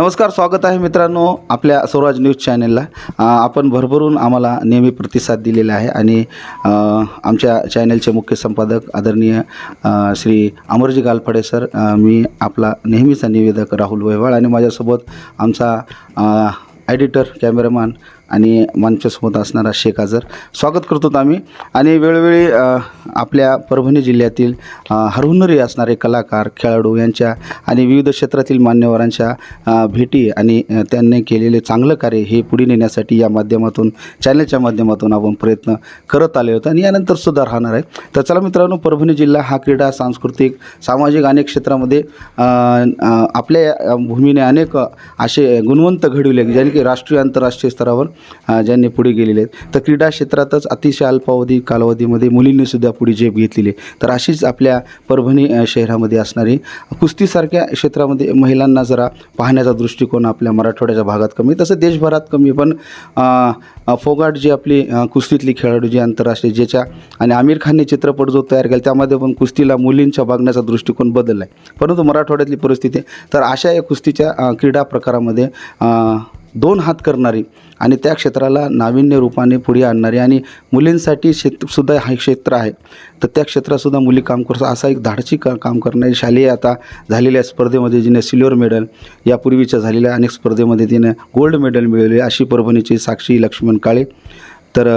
नमस्कार स्वागत आहे मित्रांनो आपल्या स्वराज न्यूज चॅनलला. आपण भरभरून आम्हाला नेहमी प्रतिसाद दिलेला आहे आणि आमच्या चॅनलचे मुख्य संपादक आदरणीय श्री अमरजी गालफडे सर मी आपला नेहमीचा निवेदक राहुल वैवाळ आणि माझ्यासोबत आमचा एडिटर कॅमेरामॅन आणि मंचसोबत असणारा शेख आझर. स्वागत करतो आम्ही. आणि वेळोवेळी आपल्या परभणी जिल्ह्यातील हरहुन्नरी असणारे कलाकार खेळाडू यांच्या आणि विविध क्षेत्रातील मान्यवरांच्या भेटी आणि त्यांनी केलेले चांगलं कार्य हे पुढे नेण्यासाठी या माध्यमातून चॅनलच्या माध्यमातून आपण प्रयत्न करत आले होते आणि यानंतर सुद्धा राहणार आहे. तर चला मित्रांनो परभणी जिल्हा हा क्रीडा सांस्कृतिक सामाजिक अनेक क्षेत्रामध्ये आपल्या भूमीने अनेक असे गुणवंत घडविले ज्याने की राष्ट्रीय आंतरराष्ट्रीय स्तरावर ज्यांनी पुढे गेलेले आहेत. तर क्रीडा क्षेत्रातच अतिशय अल्पावधी कालावधीमध्ये मुलींनीसुद्धा पुढे झेप घेतलेली आहे. तर अशीच आपल्या परभणी शहरामध्ये असणारी कुस्तीसारख्या क्षेत्रामध्ये महिलांना जरा पाहण्याचा दृष्टिकोन आपल्या मराठवाड्याच्या भागात कमी तसं देशभरात कमी पण फोगाट जी आपली कुस्तीतली खेळाडू जी आंतरराष्ट्रीय ज्याच्या आणि आमिर खानने चित्रपट जो तयार केला त्यामध्ये पण कुस्तीला मुलींच्या बघण्याचा दृष्टिकोन बदलला आहे. परंतु मराठवाड्यातली परिस्थिती तर अशा या कुस्तीच्या क्रीडा प्रकारामध्ये दोन हात करणारी आणि त्या क्षेत्राला नाविन्य रूपाने पुढे आणणारी आणि मुलींसाठी क्षेत्र सुद्धा हे क्षेत्र आहे. तर त्या क्षेत्रातसुद्धा मुली काम करतात. असा एक धाडसी का काम करणारी शालेय आता झालेल्या स्पर्धेमध्ये जिने सिल्वर मेडल यापूर्वीच्या झालेल्या अनेक स्पर्धेमध्ये तिने गोल्ड मेडल मिळवले. अशी परभणीची साक्षी लक्ष्मण काळे. तर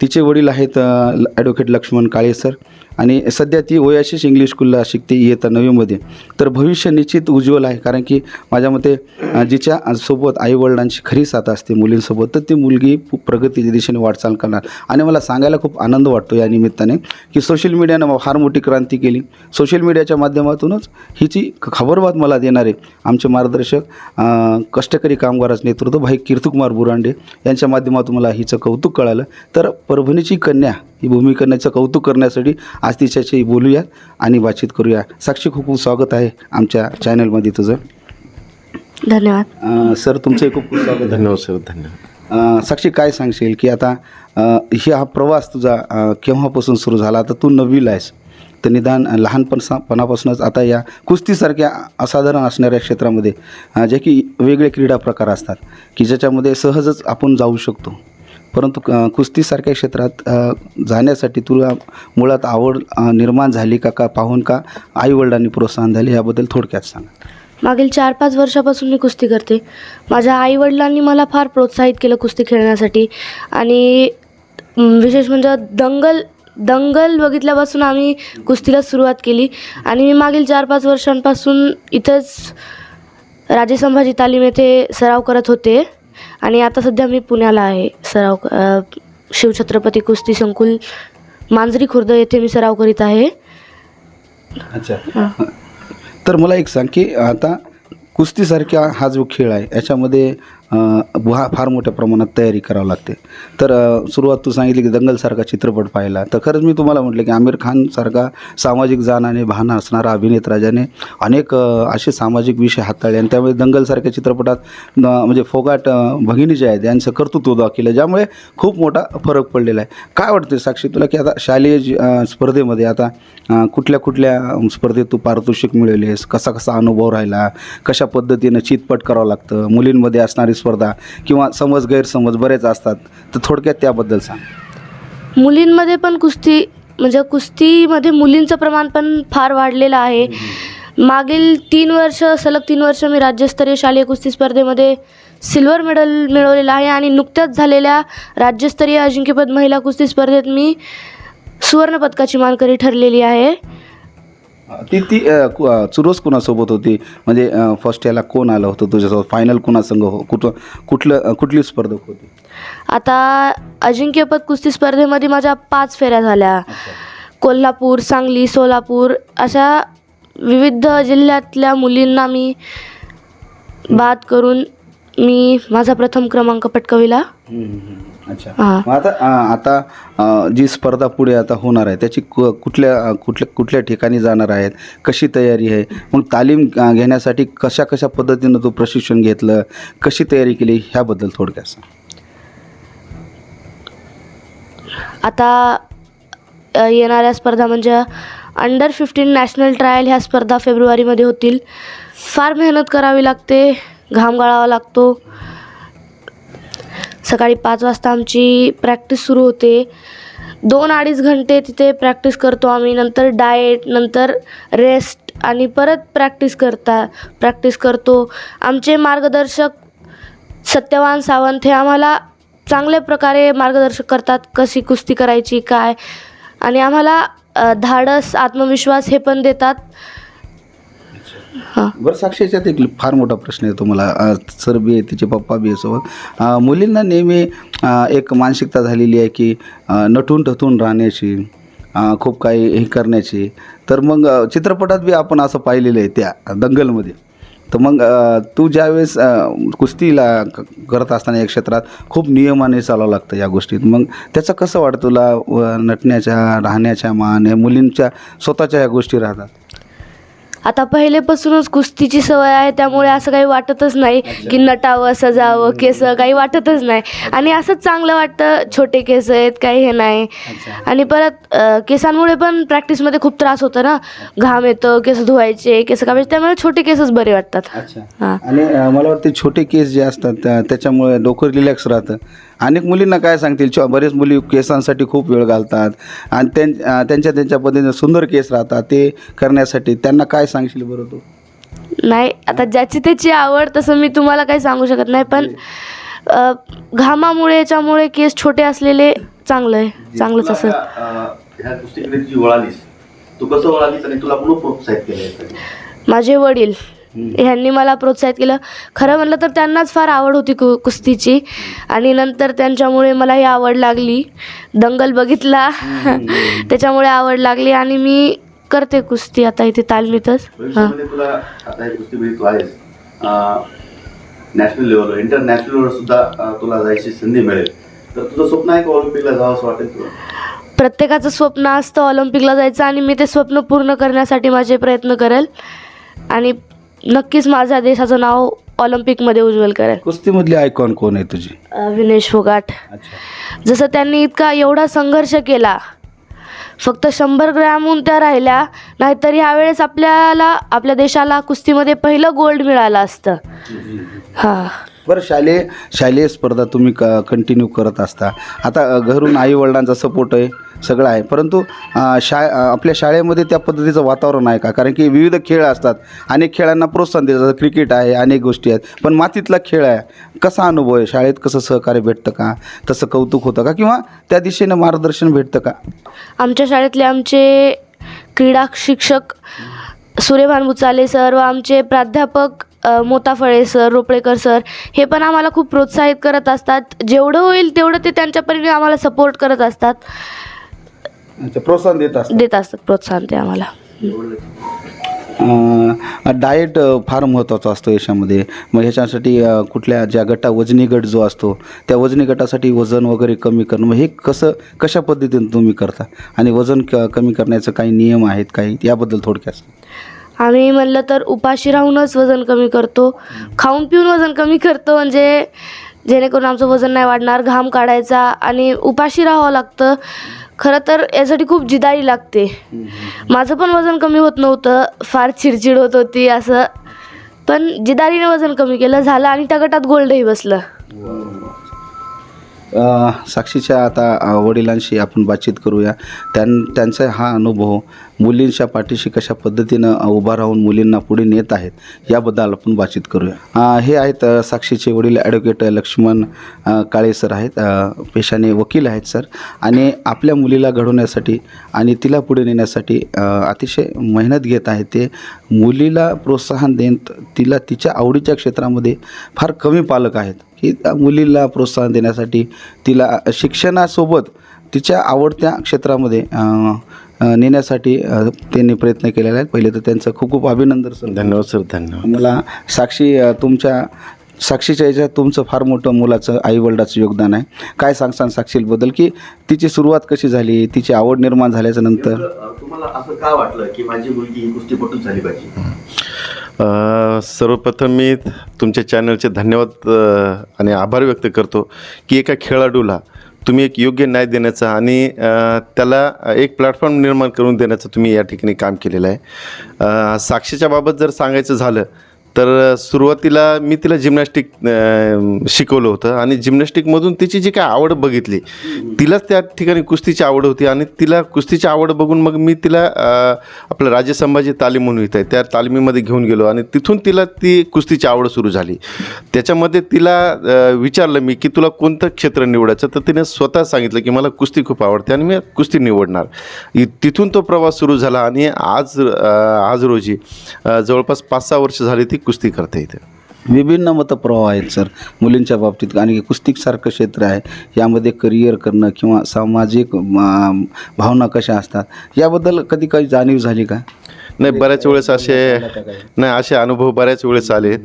तिचे वडील आहेत ॲडव्होकेट लक्ष्मण काळे सर आणि सध्या ती वयाशीच इंग्लिश स्कूलला शिकते इयत्ता नवीमध्ये तर भविष्य निश्चित उज्ज्वल आहे कारण की माझ्या मते जिच्या सोबत आईवडिलांची खरी साथ असते मुलींसोबत तर ती मुलगी प्रगतीच्या दिशेने वाटचाल करणार. आणि मला सांगायला खूप आनंद वाटतो या निमित्ताने की सोशल मीडियानं फार मोठी क्रांती केली. सोशल मीडियाच्या माध्यमातूनच हिची ख- खबरबात मला देणारे आमचे मार्गदर्शक कष्टकरी कामगाराचं नेतृत्व भाई कीर्तिकुमार बुरांडे यांच्या माध्यमातून मला हिचं कौतुक कळालं. तर परभणीची कन्या ही भूमिकन्याचं कौतुक करण्यासाठी आज तिच्याशी बोलूया आणि बातचीत करूया. साक्षी खूप खूप स्वागत आहे आमच्या चॅनलमध्ये तुझं. धन्यवाद. सर तुमचं खूप खूप स्वागत धन्यवाद सर धन्यवाद. साक्षी काय सांगशील की आता ही हा प्रवास तुझा केव्हापासून सुरू झाला? आता तू नववीला आहेस. तर निदान लहानपणापासूनच आता या कुस्तीसारख्या असाधारण असणाऱ्या क्षेत्रामध्ये जे की वेगळे क्रीडा प्रकार असतात की ज्याच्यामध्ये सहजच आपण जाऊ शकतो. परंतु कुस्तीसारख्या क्षेत्रात जाण्यासाठी तुला मुळात आवड निर्माण झाली का का पाहून का आईवडिलांनी प्रोत्साहन झाले याबद्दल थोडक्यात सांगा. मागील चार पाच वर्षापासून मी कुस्ती करते. माझ्या आईवडिलांनी मला फार प्रोत्साहित केलं कुस्ती खेळण्यासाठी आणि विशेष म्हणजे दंगल दंगल बघितल्यापासून आम्ही कुस्तीला सुरुवात केली आणि मी मागील चार पाच वर्षांपासून इथंच राजे संभाजी तालीम येथे सराव करत होते. आणि आता सध्या मी पुण्याला आहे. सराव शिवछत्रपती कुस्ती संकुल मांजरी खुर्द येथे मी सराव करीत आहे. अच्छा. तर मला एक सांग की आता कुस्तीसारख्या हा जो खेळ आहे याच्यामध्ये अं, फार मोठ्या प्रमाणात तयारी करावं लागते. तर सुरुवात तू सांगितली की दंगलसारखा चित्रपट पाहिला. तर खरंच मी तुम्हाला म्हटलं की आमिर खानसारखा सामाजिक जाण आणि भान असणारा अभिनेता राजाने अनेक असे सामाजिक विषय हाताळले आणि त्यामुळे दंगलसारख्या चित्रपटात म्हणजे फोगाट भगिनी जे आहेत यांचं कर्तृत्व दाखिलं ज्यामुळे खूप मोठा फरक पडलेला आहे. काय वाटते साक्षी तुला की आता शालेय जी- स्पर्धेमध्ये आता कुठल्या कुठल्या स्पर्धेत तू पारितोषिक मिळवलेस? कसा कसा अनुभव राहिला? कशा पद्धतीनं चितपट करावं लागतं? मुलींमध्ये असणारी स्पर्धा किंवा समज गैरसमज बरेच असतात तर थोडक्यात त्याबद्दल सांग. मुलींमध्ये पण कुस्ती म्हणजे कुस्तीमध्ये मुलींचं प्रमाण पण फार वाढलेलं आहे. मागील तीन वर्ष सलग तीन वर्ष मी राज्यस्तरीय शालेय कुस्ती स्पर्धेमध्ये सिल्वर मेडल मिळवलेलं आहे आणि नुकत्याच झालेल्या राज्यस्तरीय अजिंक्यपद महिला कुस्ती स्पर्धेत मी सुवर्णपदकाची मानकरी ठरलेली आहे. ती ती चुरस कुणासोबत होती? म्हणजे फर्स्ट याला कोण आलं होतं तुझ्यासोबत? फायनल कुणासंग हो कुठं कुठलं कुठली स्पर्धक होती? आता अजिंक्यपद कुस्ती स्पर्धेमध्ये माझ्या पाच फेऱ्या झाल्या. कोल्हापूर सांगली सोलापूर अशा विविध जिल्ह्यातल्या मुलींना मी बाद करून मी माझा प्रथम क्रमांक पटकविला. अच्छा. हां. मग आता आता जी स्पर्धा पुढे आता होणार आहे त्याची कु- कुठल्या कुठल्या कुठल्या ठिकाणी जाणार आहेत कशी तयारी आहे मग तालीम घेण्यासाठी कशा कशा पद्धतीनं तू प्रशिक्षण घेतलं कशी तयारी केली ह्याबद्दल थोडक्यात सांग. आता अ, येणाऱ्या स्पर्धा म्हणजे अंडर फिफ्टीन नॅशनल ट्रायल ह्या स्पर्धा फेब्रुवारीमध्ये होतील. फार मेहनत करावी लागते. घाम गाळावा लागतो. सकाळी पाच वाजता आमची प्रॅक्टिस सुरू होते. दोन अडीच घंटे तिथे प्रॅक्टिस करतो आम्ही. नंतर डाएट नंतर रेस्ट आणि परत प्रॅक्टिस करता प्रॅक्टिस करतो. आमचे मार्गदर्शक सत्यवान सावंत हे आम्हाला चांगल्या प्रकारे मार्गदर्शक करतात. कशी कुस्ती करायची काय? आणि आम्हाला धाडस आत्मविश्वास हे पण देतात. हां. बरं साक्षीच्यात एक फार मोठा प्रश्न आहे तुम्हाला. सर बी आहे तिचे पप्पा बी आहे सोबत. मुलींना नेहमी एक मानसिकता झालेली आहे की नटून ठथून राहण्याची खूप काही हे करण्याची. तर मग चित्रपटात बी आपण असं पाहिलेलं आहे त्या दंगलमध्ये. तर मग तू ज्यावेळेस कुस्तीला क- करत असताना या क्षेत्रात खूप नियमाने चालावं लागतं या गोष्टीत. मग त्याचं कसं वाटतं तुला व नटण्याच्या राहण्याच्या मान या मुलींच्या स्वतःच्या या गोष्टी राहतात? आता पहिलेपासूनच कुस्तीची सवय आहे त्यामुळे असं काही वाटतच नाही की नटावं सजावं केस काही वाटतच नाही. आणि असंच चांगलं वाटतं छोटे केस आहेत काही हे नाही. आणि परत केसांमुळे पण प्रॅक्टिसमध्ये खूप त्रास होतो ना. घाम येतं केस धुवायचे केस कापायचे त्यामुळे छोटे केसच बरे वाटतात. हां. आणि मला वाटते छोटे केस जे असतात त्या- त्याच्यामुळे डोकं रिलॅक्स राहतं. अनेक मुलींना काय सांगतील? छ बरेच मुली केसांसाठी खूप वेळ घालतात आणि त्यां त्यांच्या त्यांच्या पद्धतीने सुंदर केस राहतात. ते करण्यासाठी त्यांना काय सांगशील बरं तू? नाही आता ज्याची त्याची आवड तसं मी तुम्हाला काही सांगू शकत नाही पण घामामुळे याच्यामुळे केस छोटे असलेले चांगलं आहे. चांगलंच असं. ह्या, जी वळालीस तू कसं वळालीस आणि तुला कोण प्रोत्साहित केलं माझे वडील. ह्यांनी मला प्रोत्साहित केलं. खरं म्हणलं तर त्यांनाच फार आवड होती कु कुस्तीची. आणि नंतर त्यांच्यामुळे मला ही आवड लागली. दंगल बघितला. त्याच्यामुळे आवड लागली आणि मी करते कुस्ती आता इथे तालमीतच. हां नॅशनल लेवलवर इंटरनॅशनल लेवलवर सुद्धा तुला जायची संधी मिळेल. तर तुझं स्वप्न आहे का ऑलिम्पिकला जावं असं वाटेल तुला? प्रत्येकाचं स्वप्न असतं ऑलिम्पिकला जायचं आणि मी ते स्वप्न पूर्ण करण्यासाठी माझे प्रयत्न करेल. आणि नक्कीच माझ्या देशाचं नाव ऑलिम्पिकमध्ये उज्ज्वल करेल. कुस्तीमधली आयकॉन कोण आहे तुझी? अ, विनेश फोगाट. जसं त्यांनी इतका एवढा संघर्ष केला फक्त शंभर ग्रॅमहून त्या राहिल्या नाहीतर ह्यावेळेस आपल्याला आपल्या देशाला कुस्तीमध्ये पहिलं गोल्ड मिळालं असतं. हां. बरं शालेय शालेय स्पर्धा तुम्ही क कंटिन्यू करत असता. आता घरून आई वडिलांचा सपोर्ट आहे सगळं आहे. परंतु शा आपल्या शाळेमध्ये त्या पद्धतीचं वातावरण आहे का? कारण की विविध खेळ असतात. अनेक खेळांना प्रोत्साहन देतात जातं. क्रिकेट आहे अनेक गोष्टी आहेत. पण मातीतला खेळ आहे. कसा अनुभव आहे? शाळेत कसं सहकार्य भेटतं का? तसं कौतुक होतं का? किंवा त्या दिशेनं मार्गदर्शन भेटतं का? आमच्या शाळेतले आमचे क्रीडा शिक्षक सूर्यभान भुचाले सर व आमचे प्राध्यापक मोताफळे सर रोपळेकर सर हे पण आम्हाला खूप प्रोत्साहित करत असतात. जेवढं होईल तेवढं ते त्यांच्या परीने आम्हाला सपोर्ट करत असतात. अच्छा, प्रोत्साहन देत असतात. देत असतात प्रोत्साहन ते आम्हाला. डाएट फार महत्त्वाचा असतो याच्यामध्ये. मग ह्याच्यासाठी अ, कुठल्या ज्या गटा वजनी गट जो असतो त्या वजनी गटासाठी वजन वगैरे कमी करणं मग हे कसं कशा पद्धतीने तुम्ही करता? आणि वजन क कमी करण्याचं काही नियम आहेत काही? याबद्दल थोडक्यात सांगा. आम्ही म्हणलं तर उपाशी राहूनच वजन कमी करतो. खाऊन पिऊन वजन कमी करतो म्हणजे जेणेकरून आमचं वजन नाही वाढणार घाम काढायचा आणि उपाशी राहावं लागतं. खरं तर यासाठी खूप जिदाई लागते. माझं पण वजन कमी होत नव्हतं फार चिडचिड होत होती असं. पण जिदारीने वजन कमी केलं झालं आणि त्या गटात गोल्डही बसलं. साक्षीच्या आता वडिलांशी आपण बातचीत करूया. त्यां त्यांचा हा अनुभव मुलींच्या पाठीशी कशा पद्धतीनं उभा राहून मुलींना पुढे नेत आहेत याबद्दल आपण बातचीत करूया. हे आहेत साक्षीचे वडील ॲडव्होकेट लक्ष्मण काळे सर आहेत. पेशाने वकील आहेत सर. आणि आपल्या मुलीला घडवण्यासाठी आणि तिला पुढे नेण्यासाठी अतिशय मेहनत घेत आहेत ते. मुलीला प्रोत्साहन देत तिला तिच्या आवडीच्या क्षेत्रामध्ये फार कमी पालक आहेत. की त्या मुलीला प्रोत्साहन देण्यासाठी तिला शिक्षणासोबत तिच्या आवडत्या क्षेत्रामध्ये नेण्यासाठी त्यांनी प्रयत्न केलेले आहेत पहिले तर त्यांचं खूप खूप अभिनंदन सर. धन्यवाद सर. धन्यवाद. मला साक्षी तुमच्या साक्षीच्या याच्यात तुमचं फार मोठं मुलाचं आईवडिलाचं योगदान आहे. काय सांगसान साक्षीबद्दल? की तिची सुरुवात कशी झाली? तिची आवड निर्माण झाल्याच्यानंतर? तुम्हाला असं का वाटलं की माझी मुलगी ही कुस्तीपटूच झाली पाहिजे? सर्वप्रथम मी तुमच्या चॅनलचे धन्यवाद आणि आभार व्यक्त करतो की एका खेळाडूला तुम्ही एक योग्य न्याय देण्याचा आणि त्याला एक प्लॅटफॉर्म निर्माण करून देण्याचं तुम्ही या ठिकाणी काम केलेलं आहे. साक्षीच्या बाबत जर सांगायचं झालं तर सुरुवातीला मी तिला जिमनॅस्टिक शिकवलं होतं आणि जिमनॅस्टिकमधून तिची जी काय आवड बघितली तिलाच त्या ठिकाणी कुस्तीची आवड होती आणि तिला कुस्तीची आवड बघून मग मी तिला आपलं राज्य संभाजी तालीम म्हणून इथं आहे त्या तालमीमध्ये घेऊन गेलो आणि तिथून तिला ती कुस्तीची आवड सुरू झाली. त्याच्यामध्ये तिला विचारलं मी की तुला कोणतं क्षेत्र निवडायचं? तर तिने स्वतः सांगितलं की मला कुस्ती खूप आवडते आणि मी कुस्ती निवडणार. तिथून तो प्रवास सुरू झाला आणि आज आज रोजी जवळपास पाच सहा वर्ष झाली ती कुस्ती करता येते विभिन्न मतप्रवाह आहेत सर. मुलींच्या बाबतीत आणि कुस्तीसारखं क्षेत्र आहे. यामध्ये करिअर करणं किंवा सामाजिक भावना कशा असतात? याबद्दल कधी काही जाणीव झाली का? नाही बऱ्याच वेळेस असे नाही असे अनुभव बऱ्याच वेळेस आले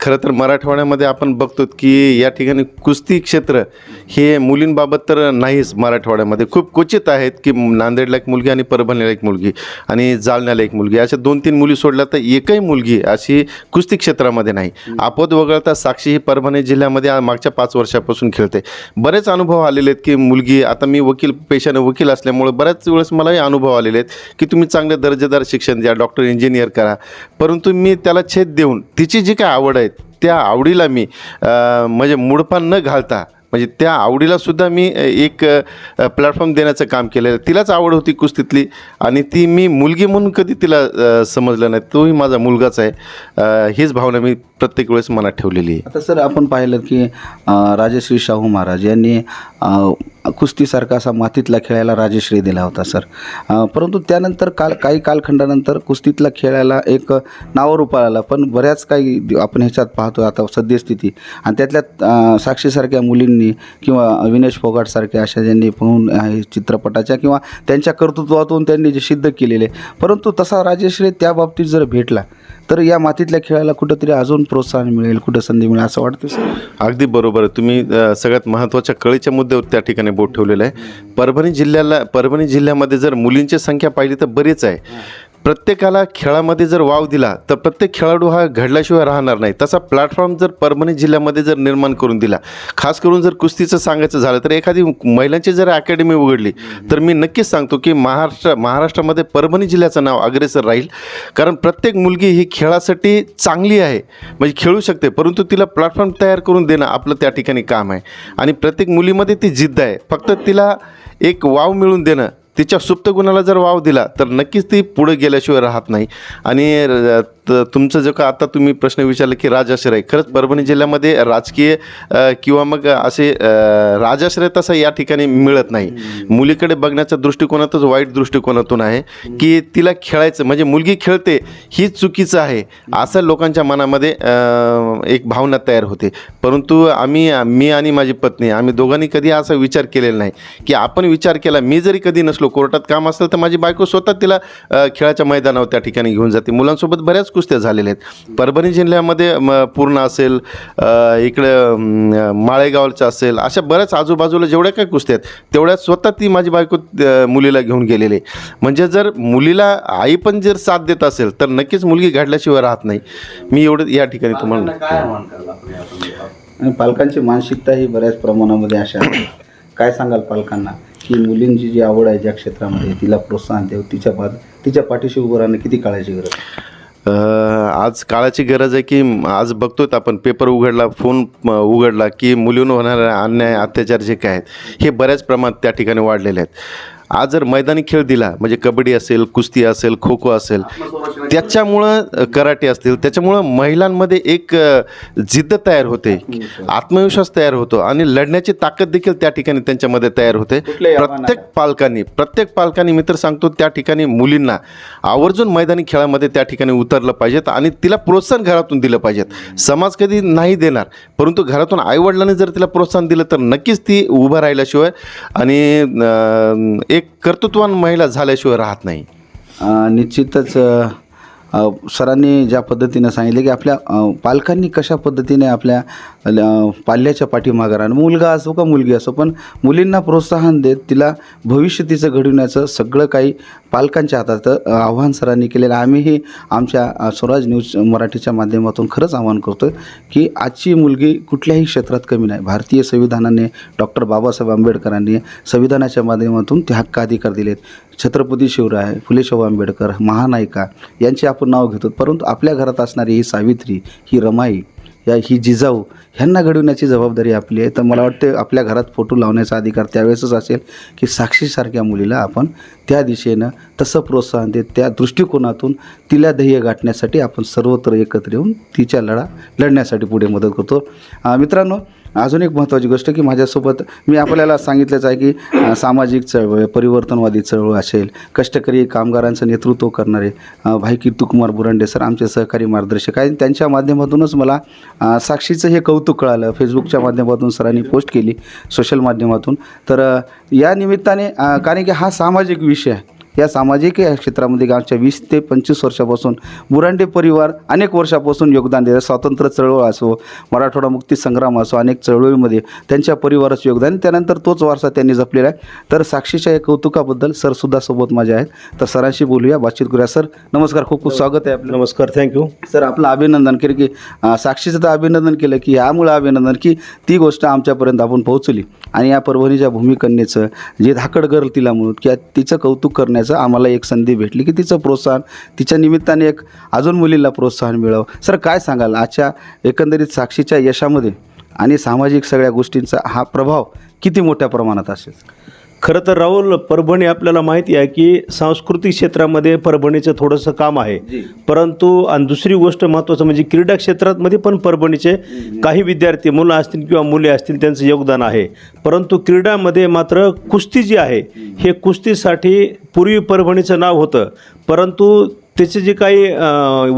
खरं तर मराठवाड्यामध्ये आपण बघतो की या ठिकाणी कुस्ती क्षेत्र हे मुलींबाबत तर नाहीच मराठवाड्यामध्ये. खूप क्वचित आहेत की नांदेडला एक मुलगी आणि परभणीला एक मुलगी आणि जालन्याला एक मुलगी. अशा दोन तीन मुली सोडल्या तर एकही मुलगी अशी कुस्ती क्षेत्रामध्ये नाही. आपद वगळता साक्षी ही परभणी जिल्ह्यामध्ये मागच्या पाच वर्षापासून खेळते. बरेच अनुभव आलेले आहेत की मुलगी आता मी वकील पेशाने वकील असल्यामुळे बऱ्याच वेळेस मलाही अनुभव आलेले आहेत की तुम्ही चांगले दर्जेदार शिक्षण द्या डॉक्टर इंजिनियर करा. परंतु मी त्याला छेद देऊन तिची जी काय आवड आहे त्या आवडीला मी म्हणजे मुडपान न घालता म्हणजे त्या आवडीला सुद्धा मी एक प्लॅटफॉर्म देण्याचं काम केलं तिलाच आवड होती कुस्तीतली आणि ती मी मुलगी म्हणून कधी तिला समजलं नाही. तोही माझा मुलगाच आहे. हीच भावना मी प्रत्येक वेळेस मनात ठेवलेली आहे. आता सर आपण पाहिलं की राजश्री शाहू महाराज यांनी कुस्तीसारखा असा मातीतला खेळायला राजश्री दिला होता सर. परंतु त्यानंतर काल काही कालखंडानंतर कुस्तीतला खेळायला एक नावरूप आला. पण बऱ्याच काही आपण ह्याच्यात पाहतो आता सद्यस्थिती. आणि त्यातल्या साक्षीसारख्या मुलींनी किंवा विनेश फोगाटसारख्या अशा ज्यांनी पाहून चित्रपटाच्या किंवा त्यांच्या कर्तृत्वातून त्यांनी जे सिद्ध केलेले. परंतु तसा राजश्री त्या बाबतीत जर भेटला तर या मातीतल्या खेळाला कुठंतरी अजून प्रोत्साहन मिळेल कुठं संधी मिळेल असं वाटतं सर? अगदी बरोबर आहे. तुम्ही अ, सगळ्यात महत्त्वाच्या कळीच्या मुद्द्यावर त्या ठिकाणी बोट ठेवलेलं आहे. परभणी जिल्ह्याला परभणी जिल्ह्यामध्ये जर मुलींची संख्या पाहिली तर बरीच आहे. प्रत्येकाला खेळामध्ये जर वाव दिला तर प्रत्येक खेळाडू हा घडल्याशिवाय राहणार नाही. तसा प्लॅटफॉर्म जर परभणी जिल्ह्यामध्ये जर निर्माण करून दिला खास करून जर कुस्तीचं सांगायचं झालं तर एखादी महिलांची जर अकॅडमी उघडली तर मी नक्कीच सांगतो की महाराष्ट्र महाराष्ट्रामध्ये परभणी जिल्ह्याचं नाव अग्रेसर राहील. कारण प्रत्येक मुलगी ही खेळासाठी चांगली आहे म्हणजे खेळू शकते परंतु तिला प्लॅटफॉर्म तयार करून देणं आपलं त्या ठिकाणी काम आहे. आणि प्रत्येक मुलीमध्ये ती जिद्द आहे. फक्त तिला एक वाव मिळून देणं तिच्या सुप्त गुणाला जर वाव दिला तर नक्कीच ती पुढे गेल्याशिवाय राहत नाही. आणि र- त- तुमचं जो का आता तुम्ही प्रश्न विचारला की राजाश्रय खरंच परभणी जिल्ह्यामध्ये राजकीय किंवा मग असे राजाश्रय तसं या ठिकाणी मिळत नाही. मुलीकडे बघण्याच्या दृष्टिकोनातच वाईट दृष्टिकोनातून आहे की तिला खेळायचं म्हणजे मुलगी खेळते ही चुकीचं आहे. असं लोकांच्या मनामध्ये एक भावना तयार होते. परंतु आम्ही मी आणि माझी पत्नी आम्ही दोघांनी कधी असा विचार केलेला नाही की आपण विचार केला मी जरी कधी नसलो कोर्टात काम असलं तर माझी बायको स्वतः तिला खेळाच्या मैदानावर त्या ठिकाणी घेऊन जाते. मुलांसोबत बऱ्याच कुस्त्या झालेल्या आहेत. परभणी जिल्ह्यामध्ये म, पूर्ण असेल इकडं माळेगावचं असेल अशा बऱ्याच आजूबाजूला जेवढ्या काही कुस्त्या आहेत तेवढ्या स्वतः ती माझी बायको मुलीला घेऊन गेलेली आहे. म्हणजे जर मुलीला आई पण जर साथ देत असेल तर नक्कीच मुलगी घडल्याशिवाय राहत नाही. मी एवढं या ठिकाणी तुम्हाला काय संदर्भात? आणि पालकांची मानसिकता ही बऱ्याच प्रमाणामध्ये अशा काय सांगाल पालकांना? की मुलींची जी आवड आहे ज्या क्षेत्रामध्ये तिला प्रोत्साहन देऊ तिच्या पाद तिच्या पाठीशी उभं राहणं किती काळाची गरज आज काळाची गरज आहे की आज बघतोय आपण. पेपर उघडला फोन उघडला की मुलींवर होणारे अन्याय अत्याचार जे काय आहेत हे बऱ्याच प्रमाणात त्या ठिकाणी वाढलेले आहेत. आज जर मैदानी खेळ दिला म्हणजे कबड्डी असेल कुस्ती असेल खो खो असेल त्याच्यामुळं कराटे असतील त्याच्यामुळं महिलांमध्ये एक जिद्द तयार होते आत्मविश्वास तयार होतो आणि लढण्याची ताकद देखील त्या ठिकाणी त्यांच्यामध्ये तयार होते. प्रत्येक पालकांनी प्रत्येक पालकांनी मी तर सांगतो त्या ठिकाणी मुलींना आवर्जून मैदानी खेळामध्ये त्या ठिकाणी उतरलं पाहिजेत आणि तिला प्रोत्साहन घरातून दिलं पाहिजेत. समाज कधी नाही देणार परंतु घरातून आईवडिलांनी जर तिला प्रोत्साहन दिलं तर नक्कीच ती उभं राहिल्याशिवाय आणि अं, एक कर्तृत्वान महिला झाल्याशिवाय राहत नाही. निश्चितच सरांनी ज्या पद्धतीनं सांगितले की आपल्या पालकांनी कशा पद्धतीने आपल्या पाल्याच्या पाठीमागं राहणं. मुलगा असो का मुलगी असो पण मुलींना प्रोत्साहन देत तिला भविष्य तिचं घडविण्याचं सगळं काही पालकांच्या हातात आव्हान सरांनी केलेलं आम्हीही आमच्या स्वराज न्यूज मराठीच्या माध्यमातून खरंच आव्हान करतो की आजची मुलगी कुठल्याही क्षेत्रात कमी नाही. भारतीय संविधानाने डॉक्टर बाबासाहेब आंबेडकरांनी संविधानाच्या माध्यमातून ते हक्क अधिकार दिलेत. छत्रपती शिवराय फुले शाहू आंबेडकर महानायिका यांची आपण आपण नाव घेतो परंतु आपल्या घरात असणारी ही सावित्री ही रमाई या ही जिजाऊ ह्यांना घडवण्याची जबाबदारी आपली आहे. तर मला वाटते आपल्या घरात फोटो लावण्याचा अधिकार त्यावेळेसच असेल की साक्षीसारख्या मुलीला आपण त्या दिशेनं तसं प्रोत्साहन देत त्या दृष्टिकोनातून तिला ध्येय गाठण्यासाठी आपण सर्वत्र एकत्र येऊन तिच्या लढा लढण्यासाठी पुढे मदत करतो. मित्रांनो अजून एक महत्त्वाची गोष्ट की माझ्यासोबत मी आपल्याला सांगितलंच आहे की सामाजिक चळवळ परिवर्तनवादी चळवळ असेल कष्टकरी कामगारांचं नेतृत्व करणारे भाई कीर्तुकुमार बुरंडे सर आमचे सहकारी मार्गदर्शक आहेत. त्यांच्या माध्यमातूनच मला साक्षीचं हे कौतुक कळालं. फेसबुकच्या माध्यमातून सरांनी पोस्ट केली सोशल माध्यमातून. तर या निमित्ताने कारण की हा सामाजिक विषय आहे. या सामाजिक या क्षेत्रामध्ये गावच्या वीस ते पंचवीस वर्षापासून बुरांडे परिवार अनेक वर्षापासून योगदान देतात स्वातंत्र्य चळवळ असो मराठवाडा मुक्ती संग्राम असो अनेक चळवळीमध्ये त्यांच्या परिवाराचं योगदान. त्यानंतर तोच वारसा त्यांनी जपलेला आहे. तर साक्षीच्या या कौतुकाबद्दल सरसुद्धा सोबत माझ्या आहेत. तर सरांशी बोलूया बातचीत करूया. सर नमस्कार. खूप खूप स्वागत आहे आपलं. नमस्कार थँक्यू सर आपलं अभिनंदन केलं की साक्षीचं तर अभिनंदन केलं की यामुळं अभिनंदन की ती गोष्ट आमच्यापर्यंत आपण पोहोचली. आणि या परभणीच्या भूमिकन्येचं जे धाकड गर्ल तिला म्हणून की तिचं कौतुक करण्याचं आम्हाला एक संधी भेटली की तिचं प्रोत्साहन तिच्या निमित्ताने एक अजून मुलीला प्रोत्साहन मिळावं. सर काय सांगाल? आजच्या एकंदरीत साक्षीच्या यशामध्ये आणि सामाजिक सगळ्या गोष्टींचा हा प्रभाव किती मोठ्या प्रमाणात असेल? खरं तर राहुल परभणी आपल्याला माहिती आहे की सांस्कृतिक क्षेत्रामध्ये परभणीचं थोडंसं काम आहे. परंतु आणि दुसरी गोष्ट महत्त्वाचं म्हणजे क्रीडा क्षेत्रामध्ये पण परभणीचे काही विद्यार्थी मुलं असतील किंवा मुले असतील त्यांचं योगदान आहे. परंतु क्रीडामध्ये मात्र कुस्ती जी आहे हे कुस्तीसाठी पूर्वी परभणीचं नाव होतं. परंतु त्याची जी काही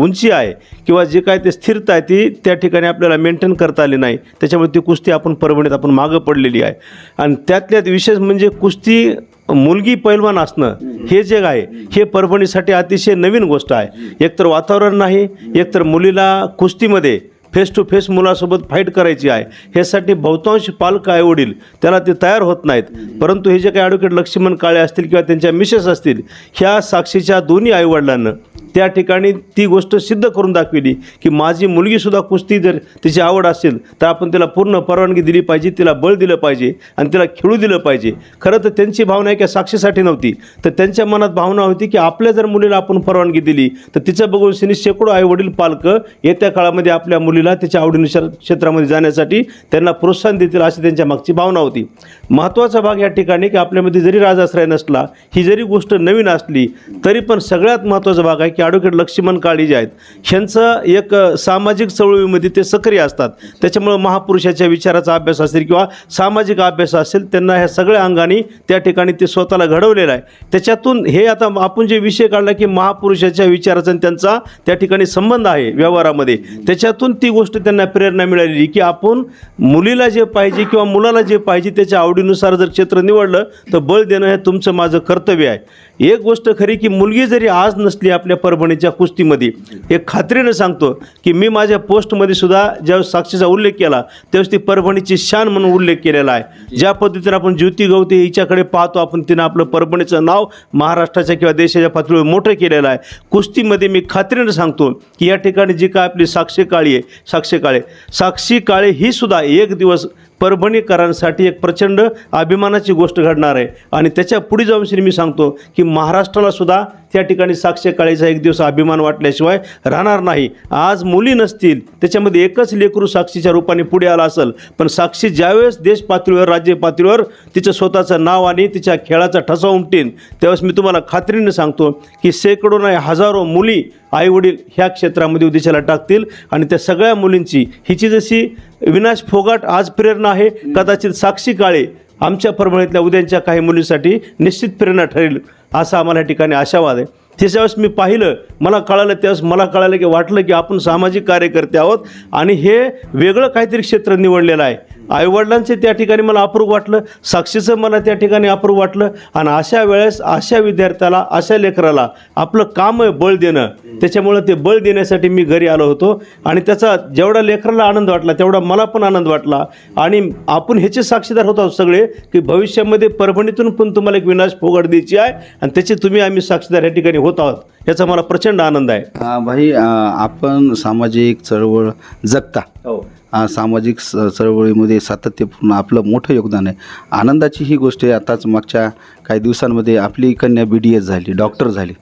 उंची आहे किंवा जे काय ते स्थिरता आहे ती त्या ठिकाणी आपल्याला मेंटेन करता आली नाही. त्याच्यामुळे ती कुस्ती आपण परभणीत आपण मागं पडलेली आहे. आणि त्यातल्यात विशेष म्हणजे कुस्ती मुलगी पैलवान असणं हे जे आहे हे परभणीसाठी अतिशय नवीन गोष्ट आहे. एकतर वातावरण नाही एकतर मुलीला कुस्तीमध्ये फेस टू फेस मुलासोबत फाईट करायची आहे. ह्यासाठी बहुतांश पालक आईवडील त्याला ते तयार होत नाहीत. परंतु हे जे काही ॲडव्होकेट लक्ष्मण काळे असतील किंवा त्यांच्या मिसेस असतील ह्या साक्षीच्या दोन्ही आईवडिलांना त्या ठिकाणी ती गोष्ट सिद्ध करून दाखविली की माझी मुलगीसुद्धा कुस्ती जर तिची आवड असेल तर आपण तिला पूर्ण परवानगी दिली पाहिजे तिला बळ दिलं पाहिजे आणि तिला खेळू दिलं पाहिजे. खरं तर त्यांची भावना आहे की साक्षीसाठी नव्हती. तर त्यांच्या मनात भावना होती की आपल्या जर मुलीला आपण परवानगी दिली तर तिचं बघून सिनी शेकडो आईवडील पालक येत्या काळामध्ये आपल्या मुलीला तिच्या आवडीनुसार क्षेत्रामध्ये जाण्यासाठी त्यांना प्रोत्साहन देतील अशी त्यांच्या मागची भावना होती. महत्त्वाचा भाग या ठिकाणी की आपल्यामध्ये जरी राजाश्रय नसला ही जरी गोष्ट नवीन असली तरी पण सगळ्यात महत्त्वाचा भाग आहे की ॲडव्होकेट लक्ष्मण काळी जे आहेत ह्यांचं एक सामाजिक चळवळीमध्ये ते सक्रिय असतात. त्याच्यामुळं महापुरुषाच्या विचाराचा अभ्यास असेल किंवा सामाजिक अभ्यास असेल त्यांना ह्या सगळ्या अंगाने त्या ठिकाणी ते स्वतःला घडवलेलं आहे. त्याच्यातून हे आता आपण जे विषय काढला की महापुरुषाच्या विचाराचा आणि त्यांचा त्या ठिकाणी संबंध आहे व्यवहारामध्ये. त्याच्यातून ती गोष्ट त्यांना प्रेरणा मिळालेली की आपण मुलीला जे पाहिजे किंवा मुलाला जे पाहिजे त्याच्या आवडीनुसार जर क्षेत्र निवडलं तर बळ देणं हे तुमचं माझं कर्तव्य आहे. एक गोष्ट खरी की मुलगी जरी आज नसली आपल्या परभणीच्या कुस्तीमध्ये हे खात्रीनं सांगतो की मी माझ्या पोस्टमध्ये सुद्धा ज्यावेळेस साक्षीचा उल्लेख केला त्यावेळेस ती परभणीची शान म्हणून उल्लेख केलेला आहे. ज्या पद्धतीने आपण ज्योती गवते हिच्याकडे पाहतो आपण तिनं आपलं परभणीचं नाव महाराष्ट्राच्या किंवा देशाच्या पातळीवर मोठं केलेलं आहे. कुस्तीमध्ये मी खात्रीनं सांगतो की या ठिकाणी जी काय आपली साक्षी काळी आहे साक्षी काळे. साक्षी काळे ही सुद्धा एक दिवस परभणीकरांसाठी एक प्रचंड अभिमानाची गोष्ट घडणार आहे. आणि त्याच्या पुढे जाऊन श्री मी सांगतो की महाराष्ट्राला सुद्धा त्या ठिकाणी साक्षी काळीचा एक दिवस अभिमान वाटल्याशिवाय राहणार नाही. आज मुली नसतील त्याच्यामध्ये एकच लेकरू साक्षीच्या रूपाने पुढे आला असेल. पण साक्षी ज्यावेळेस देश पातळीवर राज्य पातळीवर तिचं स्वतःचं नाव आणि तिच्या खेळाचा ठसा उमटेन त्यावेळेस मी तुम्हाला खात्रीने सांगतो की शेकडो नाही हजारो मुली आईवडील ह्या क्षेत्रामध्ये उद्देशाला टाकतील आणि त्या सगळ्या मुलींची हिची जशी विनाश फोगाट आज प्रेरणा आहे कदाचित साक्षी काळे आमच्या परभणीतल्या उद्यांच्या काही मुलींसाठी निश्चित प्रेरणा ठरेल असा आम्हाला या ठिकाणी आशावाद आहे. त्याच्यावेळेस मी पाहिलं मला कळालं त्यावेळेस मला कळालं की वाटलं की आपण सामाजिक कार्यकर्ते आहोत आणि हे वेगळं काहीतरी क्षेत्र निवडलेलं आहे. आईवडिलांचे त्या ठिकाणी मला अप्रूप वाटलं साक्षीचं मला त्या ठिकाणी अप्रूप वाटलं आणि अशा वेळेस अशा विद्यार्थ्याला अशा लेकराला आपलं काम आहे बळ देणं. त्याच्यामुळं ते बळ देण्यासाठी मी घरी आलो होतो आणि त्याचा जेवढा लेकराला आनंद वाटला तेवढा मला पण आनंद वाटला. आणि आपण ह्याचे साक्षीदार होत आहोत सगळे की भविष्यामध्ये परभणीतून पण तुम्हाला एक विनाश फोगड द्यायची आहे आणि त्याचे तुम्ही आम्ही साक्षीदार या ठिकाणी होत आहोत. याचा मला प्रचंड आनंद आहे. भाई आपण सामाजिक चळवळ जगता. हो. सामाजिक स चळवळीमध्ये सातत्यपूर्ण आपलं मोठं योगदान आहे. आनंदाची ही गोष्ट आहे आताच मागच्या काही दिवसांमध्ये आपली कन्या बी डी एस झाली डॉक्टर झाली.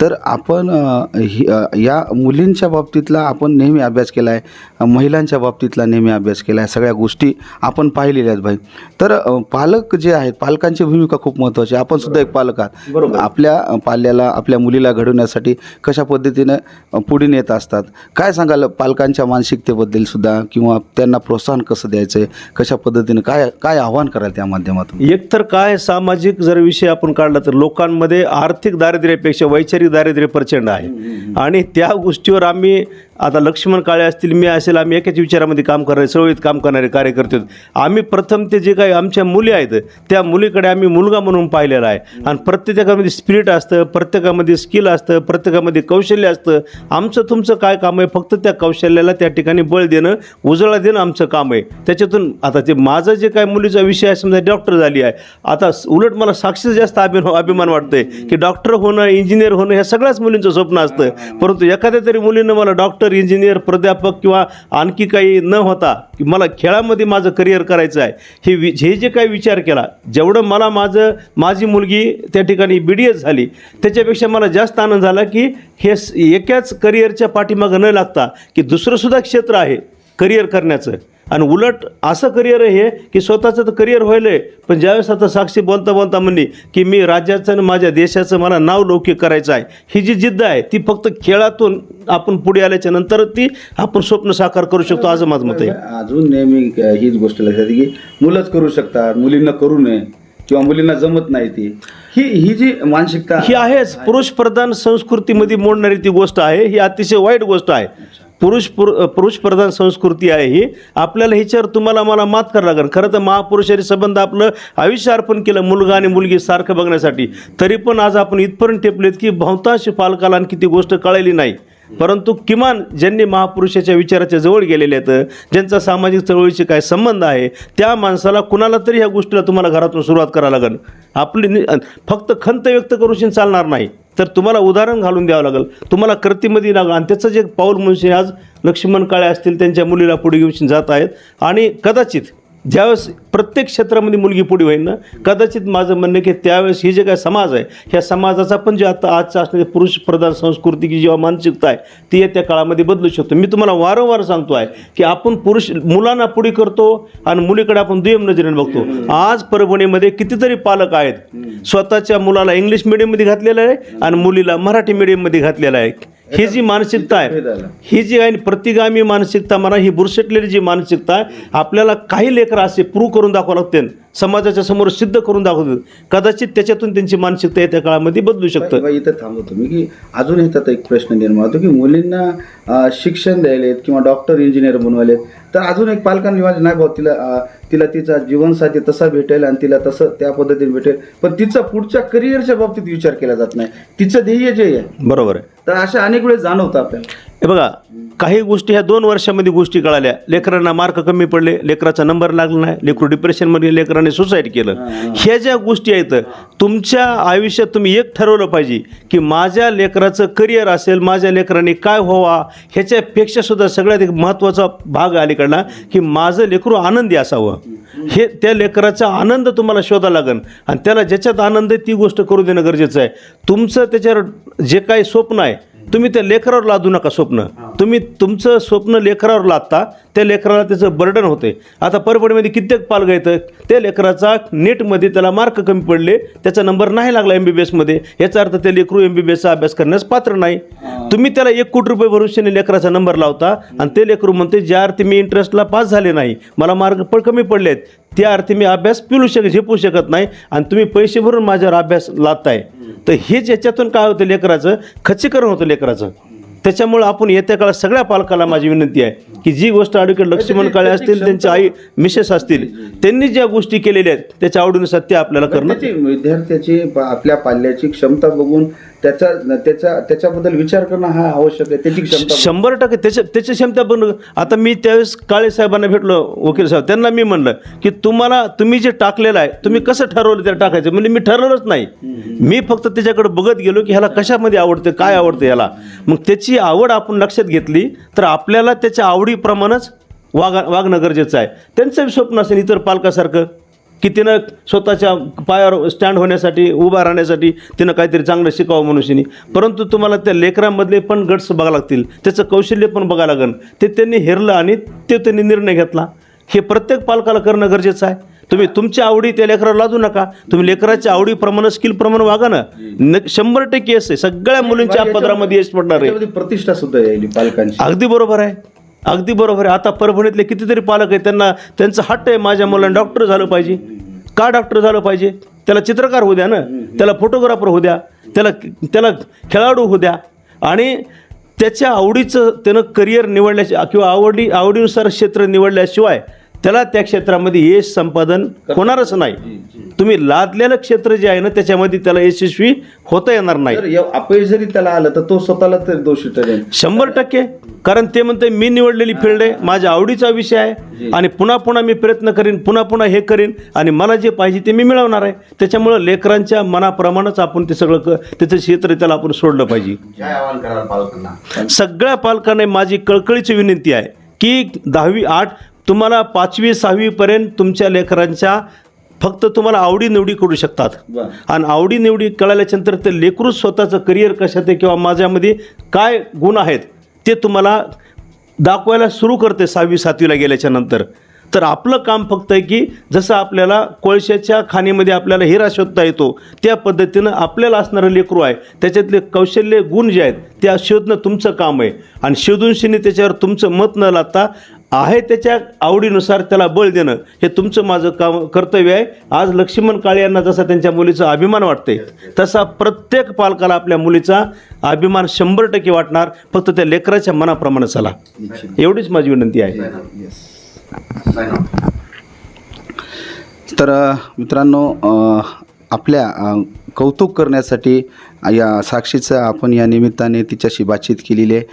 तर आपण ही या मुलींच्या बाबतीतला आपण नेहमी अभ्यास केला आहे महिलांच्या बाबतीतला नेहमी अभ्यास केला आहे सगळ्या गोष्टी आपण पाहिलेल्या आहेत भाई. तर पालक जे आहेत पालकांची भूमिका खूप महत्त्वाची आहे. आपण सुद्धा एक पालक आहात. आपल्या पाल्याला आपल्या मुलीला घडवण्यासाठी कशा पद्धतीनं पुढे नेत असतात? काय सांगाल पालकांच्या मानसिकतेबद्दल सुद्धा? किंवा त्यांना प्रोत्साहन कसं द्यायचं आहे कशा पद्धतीनं काय काय आव्हान कराल त्या माध्यमातून? एकतर काय सामाजिक जर विषय आपण काढला तर लोकांमध्ये आर्थिक दारिद्र्यापेक्षा वैचारिक दारिद्र्य प्रचंड आहे. आणि त्या गोष्टीवर आम्ही आता लक्ष्मण काळे असतील मी असेल आम्ही एकाच विचारामध्ये काम करणारे सवळीत काम करणारे कार्यकर्ते आम्ही प्रथम ते जे काही आमच्या मुली आहेत त्या मुलीकडे आम्ही मुलगा म्हणून पाहिलेला आहे. आणि प्रत्येकामध्ये स्पिरिट असतं प्रत्येकामध्ये स्किल असतं प्रत्येकामध्ये कौशल्य असतं. आमचं तुमचं काय काम आहे फक्त त्या कौशल्याला त्या ठिकाणी बळ देणं उजळा देणं आमचं काम आहे. त्याच्यातून आता ते माझं जे काय मुलीचा विषय आहे समजा डॉक्टर झाली आहे आता उलट मला साक्षीचं जास्त अभिमान अभिमान वाटतंय की डॉक्टर होणं इंजिनियर होणं ह्या सगळ्याच मुलींचं स्वप्न असतं. परंतु एखाद्या तरी मुलीनं मला डॉक्टर इंजिनियर प्राध्यापक किंवा आणखी काही न होता की मला खेळामध्ये माझं करिअर करायचं आहे हे वि हे जे काही विचार केला जेवढं मला माझं माझी मुलगी त्या ठिकाणी बी डी एस झाली त्याच्यापेक्षा मला जास्त आनंद झाला की हे एकाच करिअरच्या पाठीमागं न लागता की दुसरंसुद्धा क्षेत्र आहे करिअर करण्याचं. आणि उलट असं करिअर आहे हे की स्वतःचं तर करिअर व्हायलं आहे पण ज्यावेळेस आता साक्षी बोलता बोलता म्हणली की मी राज्याचं आणि माझ्या देशाचं मला नाव लौकिक करायचं आहे. ही जी जिद्द आहे ती फक्त खेळातून आपण पुढे आल्याच्यानंतर ती आपण स्वप्न साकार करू शकतो असं माझं मत आहे. अजून नेहमी हीच गोष्ट लक्षात की मुलंच करू शकतात मुलींना करू नये. किंवा मुलींना जमत नाही ती. ही ही जी मानसिकता ही आहेच. पुरुष प्रधान संस्कृतीमध्ये मोडणारी ती गोष्ट आहे. ही अतिशय वाईट गोष्ट आहे. पुरुष पुर पुरुष प्रधान संस्कृती आहे ही. आपल्याला ह्याच्यावर तुम्हाला मला मात करावं लागेल. खरं तर महापुरुषांनी संबंध आपलं आयुष्य अर्पण केलं मुलगा आणि मुलगी सारखं बघण्यासाठी. तरी पण आज आपण इथपर्यंत टेपलेत की बहुतांश पालकाला आणखी ती गोष्ट कळली नाही. परंतु किमान ज्यांनी महापुरुषाच्या विचाराच्या जवळ गेलेले आहेत ज्यांचा सामाजिक चळवळीशी काय संबंध आहे त्या माणसाला कुणाला तरी ह्या गोष्टीला तुम्हाला घरातून सुरुवात करावं लागेल. आपली फक्त खंत व्यक्त करूशी चालणार नाही. तर तुम्हाला उदाहरण घालून द्यावं लागेल. तुम्हाला कृतीमध्ये लागेल आणि त्याचं जे पाऊल म्हणजे आज लक्ष्मण काळे असतील त्यांच्या मुलीला पुढे घेऊन जात आहेत. आणि कदाचित ज्यावेळेस प्रत्येक क्षेत्रामध्ये मुलगी पुढे होईल ना कदाचित माझं म्हणणं की त्यावेळेस ही जे काय समाज आहे ह्या समाजाचा पण जे आता आजचा असणारी पुरुष प्रधान संस्कृती की जेव्हा मानसिकता आहे ती येत्या काळामध्ये बदलू शकतो. मी तुम्हाला वारंवार सांगतो आहे की आपण पुरुष मुलांना पुढे करतो आणि मुलीकडे आपण दुय्यम नजरेने बघतो. आज परभणीमध्ये कितीतरी पालक आहेत. स्वतःच्या मुलाला इंग्लिश मिडियममध्ये घातलेलं आहे आणि मुलीला मराठी मिडियममध्ये घातलेलं आहे. ही जी मानसिकता आहे ही जी आहे प्रतिगामी मानसिकता म्हणा ही बुरसटलेली जी मानसिकता आहे आपल्याला काही लेकरं असे प्रूव्ह करून दाखवावं लागते समाजाच्या समोर सिद्ध करून दाखवतात कदाचित त्याच्यातून त्यांची मानसिकता येत्या काळामध्ये बदलू शकतं. इथं थांबवतो मी की अजून इथं एक प्रश्न निर्माण होतो की मुलींना शिक्षण द्यायलेत किंवा डॉक्टर इंजिनियर बनवायलेत तर अजून एक पालकांनी नाही भाऊ तिला तिला तिचा जीवनसाथी तसा भेटेल आणि तिला तसं त्या पद्धतीने भेटेल. पण तिचा पुढच्या करिअरच्या बाबतीत विचार केला जात नाही. तिचं ध्येय जे आहे. बरोबर आहे. तर अशा अनेक वेळेस जाणवतं आपल्याला. हे बघा काही गोष्टी ह्या दोन वर्षामध्ये गोष्टी कळाल्या. लेकरांना मार्क कमी पडले लेकराचा नंबर लागला नाही लेकरू डिप्रेशनमध्ये लेकराने सुसाईड केलं. ह्या ज्या गोष्टी आहेत तुमच्या आयुष्यात तुम्ही एक ठरवलं पाहिजे की माझ्या लेकराचं करिअर असेल माझ्या लेकराने काय व्हावा ह्याच्यापेक्षा सुद्धा सगळ्यात एक महत्त्वाचा भाग आहे अलीकडला की माझं लेकरू आनंदी असावं. हे त्या लेकराचा आनंद तुम्हाला शोधावा लागेल. आणि त्याला ज्याच्यात आनंद आहे ती गोष्ट करू देणं गरजेचं आहे. तुमचं त्याच्यावर जे काही स्वप्न आहे तुम्ही त्या लेकरावर लादू नका स्वप्न. तुम्ही तुमचं स्वप्न लेकरावर लादता त्या लेकराला त्याचं बर्डन होते आता परभणीमध्ये कित्येक पालक येतं. त्या लेकराचा नेटमध्ये त्याला मार्क कमी पडले. त्याचा नंबर नाही लागला एम बी बी एसमध्ये याचा अर्थ ते लेकरू एम बी बी एसचा अभ्यास करण्यास पात्र नाही. तुम्ही त्याला एक कोटी रुपये भविष्याने लेकराचा नंबर लावता आणि ते लेकरू म्हणते ज्या अर्थी मी इंटरेस्टला पास झाले नाही मला मार्क पण कमी पडलेत त्या अर्थी मी अभ्यास पिलू शक झेपू शकत नाही आणि तुम्ही पैसे भरून माझ्यावर अभ्यास लादताय. तर हेच याच्यातून काय होतं लेकराचं? खच्चीकरण होतं लेकराचं. त्याच्यामुळं आपण येत्या काळात सगळ्या पालकाला माझी विनंती आहे की जी गोष्ट ॲडव्होकेट लक्ष्मण काळे असतील त्यांच्या आई मिसेस असतील त्यांनी ज्या गोष्टी केलेल्या आहेत त्याच्या आवडीनुसार त्या आपल्याला करणं. त्याची विद्यार्थ्याची आपल्या पाल्याची क्षमता बघून त्याचा त्याच्या त्याच्याबद्दल विचार करणं हा आवश्यक आहे त्याची क्षमता शंभर टक्के त्याच्या त्याची क्षमता पण आता मी त्यावेळेस काळे साहेबांना भेटलो वकील साहेब त्यांना मी म्हणलं की तुम्हाला तुम्ही जे टाकलेलं आहे तुम्ही कसं ठरवलं त्याला टाकायचं? म्हणजे मी ठरवलंच नाही. मी फक्त त्याच्याकडे बघत गेलो की ह्याला कशामध्ये आवडतं काय आवडतं ह्याला. मग त्याची आवड आपण लक्षात घेतली तर आपल्याला त्याच्या आवडीप्रमाणेच वागा वागणं गरजेचं आहे. त्यांचं स्वप्न असेल इतर पालकासारखं. की तिनं स्वतःच्या पायावर स्टँड होण्यासाठी उभा राहण्यासाठी तिनं काहीतरी चांगलं शिकावं मनुष्याने परंतु तुम्हाला त्या लेकरांमधले पण गट्स बघावं लागतील. त्याचं कौशल्य पण बघावं लागेल ते त्यांनी हेरलं आणि ते त्यांनी निर्णय घेतला. हे प्रत्येक पालकाला करणं गरजेचं आहे. तुम्ही तुमच्या आवडी त्या लेकराला लादू नका. तुम्ही लेकराच्या आवडीप्रमाणे स्किलप्रमाणे वागा ना. न शंभर टक्के आहे. सगळ्या मुलींच्या पदरामध्ये यश पडणार आहे. प्रतिष्ठा सुद्धा अगदी बरोबर आहे. अगदी बरोबर आहे. आता परभणीतले कितीतरी पालक आहेत त्यांना त्यांचं हट्ट आहे माझ्या मुलांना डॉक्टर झालं पाहिजे. का डॉक्टर झालं पाहिजे? त्याला चित्रकार होऊ द्या ना. त्याला फोटोग्राफर होऊ द्या. त्याला त्याला खेळाडू होऊ द्या. आणि त्याच्या आवडीचं त्यानं करिअर निवडल्याशिवाय किंवा आवडी आवडीनुसार क्षेत्र निवडल्याशिवाय त्याला त्या क्षेत्रामध्ये यश संपादन होणारच नाही. तुम्ही लादलेलं क्षेत्र जे आहे ना त्याच्यामध्ये त्याला यशस्वी होता येणार नाही. अपयश जरी त्याला आलं तर तो स्वतःला तर दोषी ठरेल. शंभर टक्के. कारण ते म्हणते मी निवडलेली फील्ड आहे माझ्या आवडीचा विषय आहे आणि पुन्हा पुन्हा मी प्रयत्न करीन पुन्हा पुन्हा हे करीन आणि मला जे पाहिजे ते मी मिळवणार आहे. त्याच्यामुळं लेकरांच्या मनाप्रमाणेच आपण ते सगळं क त्याचं क्षेत्र त्याला आपण सोडलं पाहिजे. सगळ्या पालकांना माझी कळकळीची विनंती आहे की दहावी आठ तुम्हाला पाचवी सहावीपर्यंत तुमच्या लेकरांच्या फक्त तुम्हाला आवडीनिवडी करू शकतात. आणि आवडीनिवडी कळाल्याच्यानंतर ते लेकरू स्वतःचं करिअर कशात आहे किंवा माझ्यामध्ये काय गुण आहेत ते तुम्हाला दाखवायला सुरू करते सहावी सातवीला गेल्याच्यानंतर तर आपलं काम फक्त आहे की जसं आपल्याला कोळशाच्या खाणीमध्ये आपल्याला हिरा शोधता येतो त्या पद्धतीनं आपल्याला असणारं लेकरू आहे त्याच्यातले कौशल्य गुण जे आहेत त्या शोधणं तुमचं काम आहे. आणि शोधून शिनी त्याच्यावर तुमचं मत न लागता आहे त्याच्या आवडीनुसार त्याला बळ देणं हे तुमचं माझं काम कर्तव्य आहे. आज लक्ष्मण काळे यांना जसा त्यांच्या मुलीचा अभिमान वाटते तसा प्रत्येक पालकाला आपल्या मुलीचा अभिमान शंभर टक्के वाटणार. फक्त त्या लेकराच्या मनाप्रमाणे चला. एवढीच माझी विनंती आहे. तर मित्रांनो आपल्या कौतुक करण्यासाठी या साक्षीचं आपण या निमित्ताने तिच्याशी बातचीत केलेली आहे.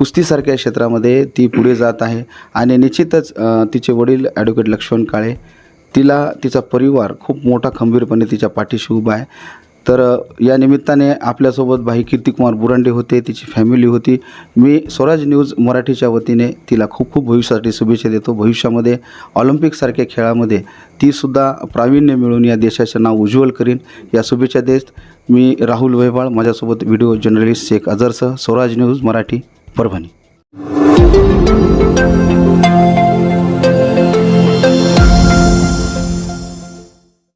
कुस्तीसारख्या क्षेत्रामध्ये ती पुढे जात आहे. आणि निश्चितच तिचे वडील ॲडव्होकेट लक्ष्मण काळे तिला तिचा परिवार खूप मोठा खंबीरपणे तिच्या पाठीशी उभा आहे. तर या निमित्ताने आपल्यासोबत भाई कीर्तिकुमार बुरांडे होते तिची फॅमिली होती. मी स्वराज न्यूज मराठीच्या वतीने तिला खूप खूप भविष्यासाठी शुभेच्छा देतो. भविष्यामध्ये ऑलिम्पिकसारख्या खेळामध्ये तीसुद्धा प्रावीण्य मिळून या देशाचं नाव उज्ज्वल करीन. या शुभेच्छा देत मी राहुल वैभाळ माझ्यासोबत व्हिडिओ जर्नलिस्ट शेख अझरसह स्वराज न्यूज मराठी. परभणी